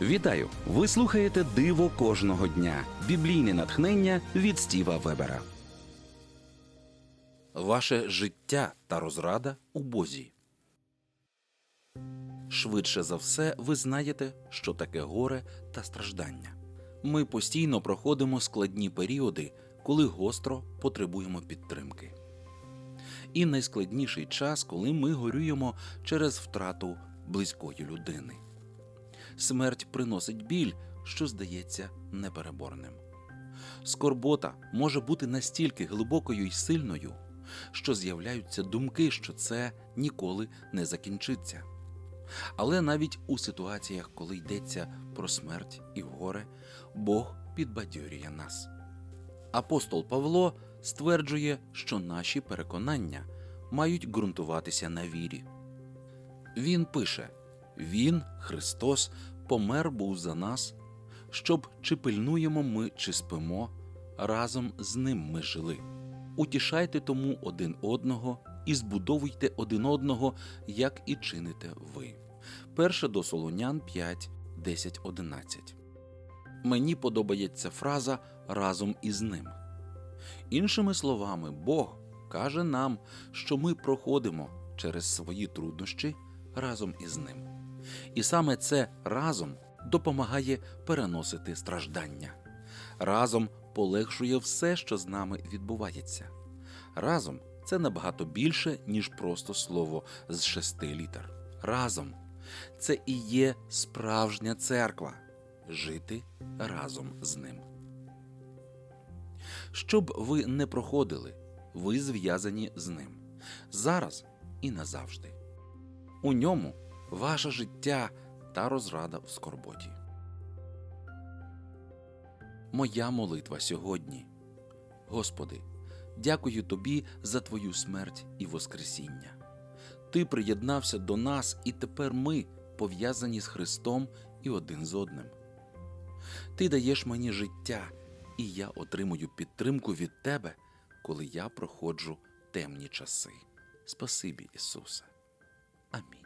Вітаю! Ви слухаєте Диво кожного дня. Біблійне натхнення від Стіва Вебера. Ваше життя та розрада у Бозі. Швидше за все, ви знаєте, що таке горе та страждання. Ми постійно проходимо складні періоди, коли гостро потребуємо підтримки. І найскладніший час, коли ми горюємо через втрату близької людини. Смерть приносить біль, що здається непереборним. Скорбота може бути настільки глибокою й сильною, що з'являються думки, що це ніколи не закінчиться. Але навіть у ситуаціях, коли йдеться про смерть і горе, Бог підбадьорює нас. Апостол Павло стверджує, що наші переконання мають ґрунтуватися на вірі. Він пише: Він, Христос, помер був за нас, щоб чи пильнуємо ми, чи спимо, разом з ним ми жили. Утішайте тому один одного і збудовуйте один одного, як і чините ви. Перше до Солонян 5, 10, 11. Мені подобається фраза разом із ним. Іншими словами, Бог каже нам, що ми проходимо через свої труднощі разом із ним. І саме це разом допомагає переносити страждання. Разом полегшує все, що з нами відбувається. Разом це набагато більше, ніж просто слово з шести літер. Разом це і є справжня церква жити разом з ним. Щоб ви не проходили, ви зв'язані з ним зараз і назавжди. У ньому ваше життя та розрада в скорботі. Моя молитва сьогодні. Господи, дякую Тобі за Твою смерть і Воскресіння. Ти приєднався до нас, і тепер ми пов'язані з Христом і один з одним. Ти даєш мені життя, і я отримую підтримку від Тебе, коли я проходжу темні часи. Спасибі, Ісусе. Амінь.